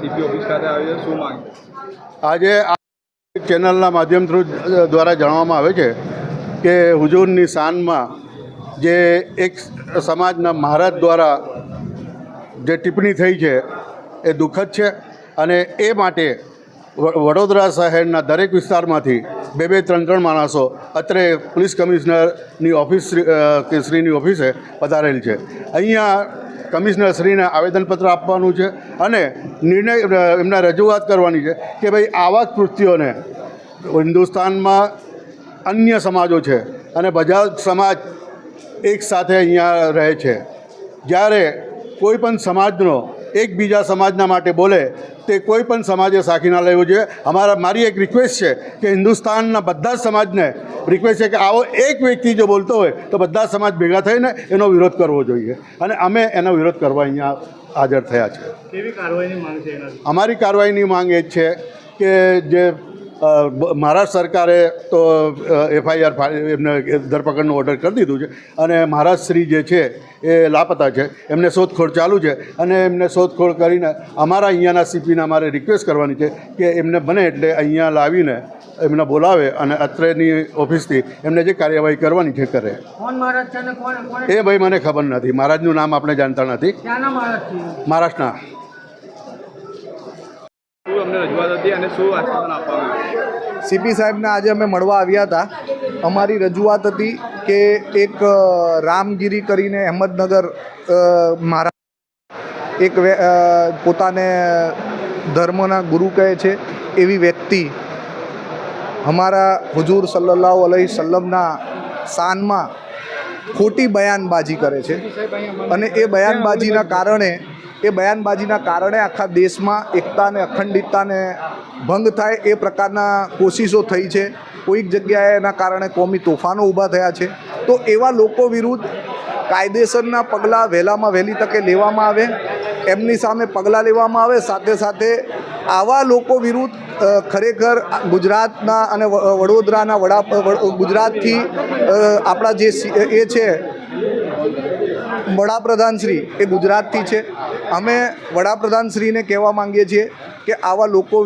CP office ખાતે આવ્યો શું માંગ આજે આ ચેનલના માધ્યમ થ્રુ દ્વારા જાણવામાં આવે છે કે હુજુરની શાનમાં જે એક સમાજના મહારાજ દ્વારા જે ટિપ્પણી થઈ છે એ દુઃખદ છે અને એ માટે વડોદરા શહેરના દરેક વિસ્તારમાંથી બે બે, ત્રણ ત્રણ માણસો અત્રે પોલીસ કમિશનરની ઓફિસ શ્રી- શ્રીની ઓફિસે પધારેલ છે. અહીંયા કમિશનર શ્રીને આવેદનપત્ર આપવાનું છે અને નિર્ણય એમના રજૂઆત કરવાની છે કે ભાઈ આવા કૃત્યોને હિન્દુસ્તાનમાં અન્ય સમાજો છે અને બધા સમાજ એકસાથે અહીંયા રહે છે. જ્યારે કોઈ પણ સમાજનો એકબીજા સમાજના માટે બોલે તે કોઈ પણ સમાજે સાખી ના લેવું જોઈએ. અમારા મારી એક રિક્વેસ્ટ છે કે હિન્દુસ્તાનના બધા જ સમાજને રિક્વેસ્ટ છે કે આવો એક વ્યક્તિ જો બોલતો હોય તો બધા જ સમાજ ભેગા થઈને એનો વિરોધ કરવો જોઈએ. અને અમે એનો વિરોધ કરવા અહીંયા હાજર થયા છે. અમારી કાર્યવાહીની માંગ એ જ છે કે જે મહારાષ્ટ્ર સરકારે તો એફઆઈઆર એમને ધરપકડનું ઓર્ડર કરી દીધું છે. અને મહારાજશ્રી જે છે એ લાપતા છે. એમને શોધખોળ ચાલુ છે. અને એમને શોધખોળ કરીને અમારા અહીંયાના સીપીને અમારે રિક્વેસ્ટ કરવાની છે કે એમને બને એટલે અહીંયા લાવીને એમને બોલાવે અને અત્રેની ઓફિસથી એમને જે કાર્યવાહી કરવાની છે કરે. એ ભાઈ મને ખબર નથી. મહારાજનું નામ આપણે જાણતા નથી. મહારાષ્ટ્રના સીપી સાહેબને આજે અમે મળવા આવ્યા હતા. અમારી રજૂઆત હતી કે એક રામગીરી કરીને અહેમદનગર મારા મહારાજ એક પોતાને ધર્મના ગુરુ કહે છે એવી વ્યક્તિ અમારા હુજૂર સલ્લાહ અલહી સલ્લમના શાનમાં ખોટી બયાનબાજી કરે છે. અને એ બયાનબાજીના કારણે એ બયાનબાજીના કારણે આખા દેશમાં એકતાને, અખંડિતતાને ભંગ થાય એ પ્રકારના કોશિશો થઈ છે. કોઈક જગ્યાએ એના કારણે કોમી તોફાનો ઊભા થયા છે. તો એવા લોકો વિરુદ્ધ કાયદેસરના પગલાં વહેલામાં વહેલી તકે લેવામાં આવે, એમની સામે પગલાં લેવામાં આવે, સાથે સાથે આવા લોકો વિરુદ્ધ ખરેખર ગુજરાતના અને વડોદરાના વડા ગુજરાતથી આપણા જે એ છે વડાપ્રધાન શ્રી એ ગુજરાતથી છે. અમે વડાપ્રધાન શ્રીને કહેવા માંગીએ છીએ કે આવા લોકો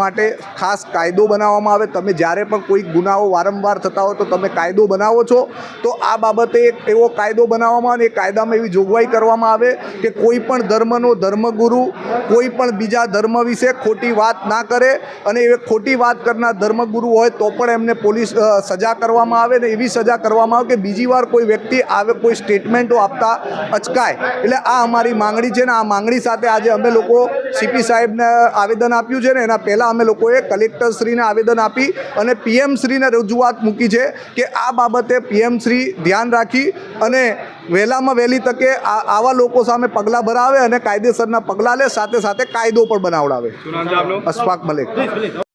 માટે ખાસ કાયદો બનાવવામાં આવે. તમે જ્યારે પણ કોઈ ગુનાઓ વારંવાર થતા હોય તો તમે કાયદો બનાવો છો. તો આ બાબતે એક એવો કાયદો બનાવવામાં આવે એ કાયદામાં એવી જોગવાઈ કરવામાં આવે કે કોઈ પણ ધર્મનો ધર્મગુરુ કોઈ પણ બીજા ધર્મ વિશે ખોટી વાત ના કરે અને એ ખોટી વાત કરનાર ધર્મગુરુ હોય તો પણ એમને પોલીસ સજા કરવામાં આવે ને એવી સજા કરવામાં આવે કે બીજી વાર કોઈ વ્યક્તિ આવે, કોઈ સ્ટેટમેન્ટો આપતા અચકાય. એટલે આ અમારી માંગણી છે ને આ માંગણી સાથે આજે અમે લોકો સીપી સાહેબને આવેદન આપ્યું છે ને એના પહેલાં અમે લોકોએ કલેક્ટર શ્રીને આવેદન આપી અને પીએમ શ્રીને રજૂઆત મૂકી છે કે આ બાબતે પીએમ શ્રી ધ્યાન રાખી અને વહેલામાં વહેલી તકે આ આવા લોકો સામે પગલાં ભરાવે અને કાયદેસરના પગલાં લે સાથે સાથે કાયદો પણ બનાવડાવે. અશફાક મલિક.